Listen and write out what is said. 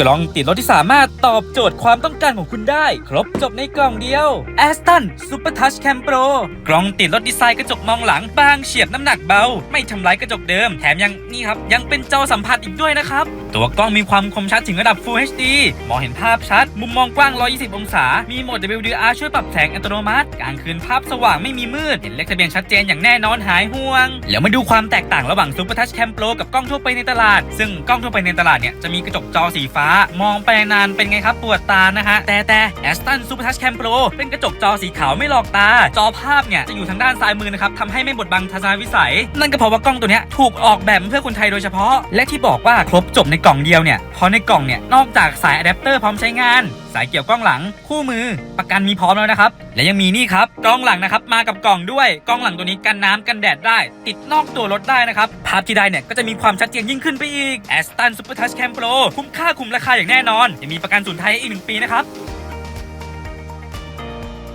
กล่องติดรถที่สามารถตอบโจทย์ความต้องการของคุณได้ ครบจบในกล่องเดียว Aston Super Touch Cam Pro กล่องติดรถดีไซน์กระจกมองหลังบางเฉียบน้ำหนักเบา ไม่ทำลายกระจกเดิม แถมยังนี่ครับยังเป็นจอสัมผัสอีกด้วยนะครับ ตัวกล้องมีความคมชัดถึงระดับ Full HD มองเห็นภาพชัด มุมมองกว้าง 120 องศา มีโหมด WDR ช่วยปรับแสงอัตโนมัติกลางคืนภาพสว่างไม่มีมืด เห็นเลขทะเบียนชัดเจนอย่างแน่นอนหายห่วง แล้วมาดูความแตกต่างระหว่าง Super Touch Cam Pro กับกล้องทั่วไปในตลาด ซึ่งกล้องทั่วไปในตลาดเนี่ยจะมีกระจกจอสีฟ้า มองไปนานเป็นไงครับปวดตานะฮะ แต่แต่ Aston Super Touch Cam Pro เป็นกระจกจอสีขาวไม่หลอกตา จอภาพเนี่ยจะอยู่ทางด้านซ้ายมือนะครับทำให้ไม่บดบังทัศนวิสัย นั่นก็เพราะว่ากล้องตัวเนี้ยถูกออกแบบมาเพื่อคนไทยโดยเฉพาะ และที่บอกว่าครบจบในกล่องเดียวเนี่ยเพราะในกล่องเนี่ยนอกจากสายอะแดปเตอร์พร้อมใช้งาน สายเกี่ยวกล้องหลัง คู่มือ ประกันมีพร้อมแล้วนะครับ และยังมีนี่ครับกล้องหลังนะครับมากับกล่องด้วยกล้องหลังตัวนี้กันน้ำกันแดดได้ ติดนอกตัวรถได้นะครับภาพที่ได้เนี่ยก็จะมีความชัดเจนยิ่งขึ้นไปอีก Aston Super Touch Cam Pro คุ้มค่าคุ้มราคาอย่างแน่นอนยังมีประกันสูนไทยอีกหนึ่งปีนะครับ